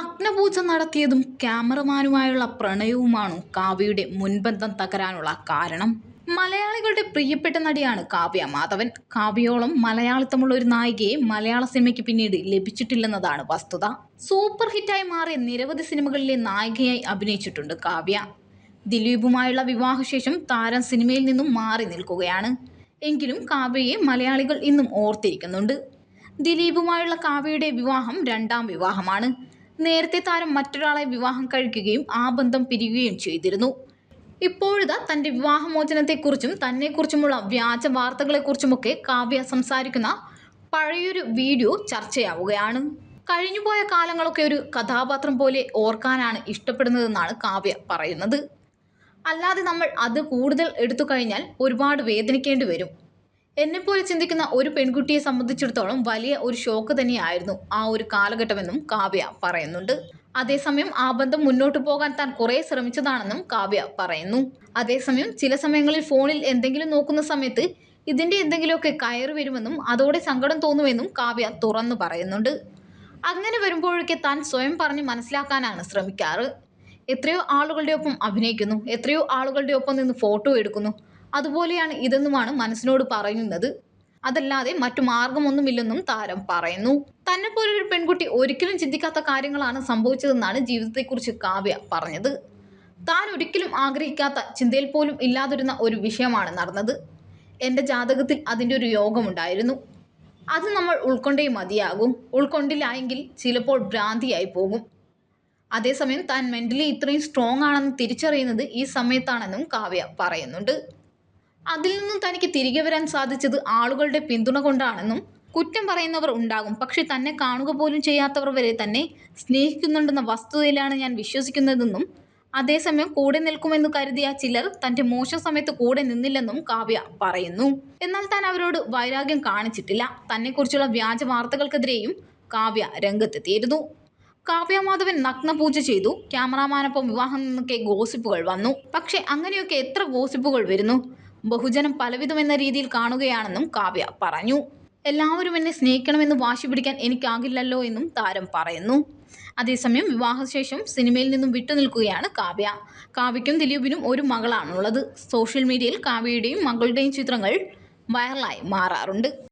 നഗ്നപൂജ നടത്തിയതും ക്യാമറമാനുമായുള്ള പ്രണയവുമാണ് കാവ്യയുടെ മുൻബന്ധം തകരാനുള്ള കാരണം. മലയാളികളുടെ പ്രിയപ്പെട്ട നടിയാണ് കാവ്യ മാധവൻ. കാവ്യോളം മലയാളിത്തമുള്ള ഒരു നായികയെ മലയാള സിനിമയ്ക്ക് പിന്നീട് ലഭിച്ചിട്ടില്ലെന്നതാണ് വസ്തുത. സൂപ്പർ ഹിറ്റായി മാറിയ നിരവധി സിനിമകളിലെ നായികയായി അഭിനയിച്ചിട്ടുണ്ട് കാവ്യ. ദിലീപുമായുള്ള വിവാഹശേഷം താരം സിനിമയിൽ നിന്നും മാറി നിൽക്കുകയാണ്. എങ്കിലും കാവ്യയെ മലയാളികൾ ഇന്നും ഓർത്തിരിക്കുന്നുണ്ട്. ദിലീപുമായുള്ള കാവ്യയുടെ വിവാഹം രണ്ടാം വിവാഹമാണ്. നേരത്തെ താരം മറ്റൊരാളെ വിവാഹം കഴിക്കുകയും ആ ബന്ധം പിരിയുകയും ചെയ്തിരുന്നു. ഇപ്പോഴിതാ തന്റെ വിവാഹമോചനത്തെക്കുറിച്ചും തന്നെക്കുറിച്ചുമുള്ള വ്യാജ വാർത്തകളെക്കുറിച്ചുമൊക്കെ കാവ്യ സംസാരിക്കുന്ന പഴയൊരു വീഡിയോ ചർച്ചയാവുകയാണ്. കഴിഞ്ഞുപോയ കാലങ്ങളൊക്കെ ഒരു കഥാപാത്രം പോലെ ഓർക്കാനാണ് ഇഷ്ടപ്പെടുന്നതെന്നാണ് കാവ്യ പറയുന്നത്. അല്ലാതെ നമ്മൾ അത് കൂടുതൽ എടുത്തു കഴിഞ്ഞാൽ ഒരുപാട് വേദനിക്കേണ്ടി വരും. എന്നെപ്പോലെ ചിന്തിക്കുന്ന ഒരു പെൺകുട്ടിയെ സംബന്ധിച്ചിടത്തോളം വലിയ ഒരു ഷോക്ക് തന്നെയായിരുന്നു ആ ഒരു കാലഘട്ടമെന്നും കാവ്യ പറയുന്നുണ്ട്. അതേസമയം ആ ബന്ധം മുന്നോട്ട് പോകാൻ താൻ കുറേ ശ്രമിച്ചതാണെന്നും കാവ്യ പറയുന്നു. അതേസമയം ചില സമയങ്ങളിൽ ഫോണിൽ എന്തെങ്കിലും നോക്കുന്ന സമയത്ത് ഇതിന്റെ എന്തെങ്കിലുമൊക്കെ കയറി വരുമെന്നും അതോടെ സങ്കടം തോന്നുമെന്നും കാവ്യ തുറന്നു പറയുന്നുണ്ട്. അങ്ങനെ വരുമ്പോഴൊക്കെ താൻ സ്വയം പറഞ്ഞ് മനസ്സിലാക്കാനാണ് ശ്രമിക്കാറ്. എത്രയോ ആളുകളുടെ ഒപ്പം അഭിനയിക്കുന്നു. എത്രയോ ആളുകളുടെ ഒപ്പം നിന്ന് ഫോട്ടോ എടുക്കുന്നു. അതുപോലെയാണ് ഇതെന്നുമാണ് മനസ്സിനോട് പറയുന്നത്. അതല്ലാതെ മറ്റു മാർഗമൊന്നുമില്ലെന്നും താരം പറയുന്നു. തന്നെ പോലൊരു പെൺകുട്ടി ഒരിക്കലും ചിന്തിക്കാത്ത കാര്യങ്ങളാണ് സംഭവിച്ചതെന്നാണ് ജീവിതത്തെക്കുറിച്ച് കാവ്യ പറഞ്ഞത്. താൻ ഒരിക്കലും ആഗ്രഹിക്കാത്ത ചിന്തയിൽ പോലും ഇല്ലാതിരുന്ന ഒരു വിഷയമാണ് നടന്നത്. എന്റെ ജാതകത്തിൽ അതിന്റെ ഒരു യോഗമുണ്ടായിരുന്നു. അത് നമ്മൾ ഉൾക്കൊണ്ടേ മതിയാകും. ഉൾക്കൊണ്ടില്ല ചിലപ്പോൾ ഭ്രാന്തിയായി പോകും. അതേസമയം താൻ മെന്റലി ഇത്രയും സ്ട്രോങ് ആണെന്ന് തിരിച്ചറിയുന്നത് ഈ സമയത്താണെന്നും കാവ്യ പറയുന്നുണ്ട്. അതിൽ നിന്നും തനിക്ക് തിരികെ വരാൻ സാധിച്ചത് ആളുകളുടെ പിന്തുണ കൊണ്ടാണെന്നും കുറ്റം പറയുന്നവർ ഉണ്ടാകും. പക്ഷെ തന്നെ കാണുക പോലും ചെയ്യാത്തവർ വരെ തന്നെ സ്നേഹിക്കുന്നുണ്ടെന്ന വസ്തുതയിലാണ് ഞാൻ വിശ്വസിക്കുന്നതെന്നും അതേസമയം കൂടെ നിൽക്കുമെന്ന് കരുതിയ ചിലർ തന്റെ മോശം സമയത്ത് കൂടെ നിന്നില്ലെന്നും കാവ്യ പറയുന്നു. എന്നാൽ താൻ അവരോട് വൈരാഗ്യം കാണിച്ചിട്ടില്ല. തന്നെക്കുറിച്ചുള്ള വ്യാജ വാർത്തകൾക്കെതിരെയും കാവ്യ രംഗത്തെത്തിയിരുന്നു. കാവ്യ മാധവൻ നഗ്നപൂജ ചെയ്തു. ക്യാമറാമാനൊപ്പം വിവാഹം നിന്നൊക്കെ ഗോസിപ്പുകൾ വന്നു. പക്ഷെ അങ്ങനെയൊക്കെ എത്ര ഗോസിപ്പുകൾ വരുന്നു? ബഹുജനം പലവിധം എന്ന രീതിയിൽ കാണുകയാണെന്നും കാവ്യ പറഞ്ഞു. എല്ലാവരും എന്നെ സ്നേഹിക്കണമെന്ന് വാശി പിടിക്കാൻ എനിക്കാകില്ലല്ലോ എന്നും താരം പറയുന്നു. അതേസമയം വിവാഹശേഷം സിനിമയിൽ നിന്നും വിട്ടുനിൽക്കുകയാണ് കാവ്യ. കാവ്യയ്ക്കും ദിലീപിനും ഒരു മകളാണുള്ളത്. സോഷ്യൽ മീഡിയയിൽ കാവ്യയുടെയും മകളുടെയും ചിത്രങ്ങൾ വൈറലായി മാറാറുണ്ട്.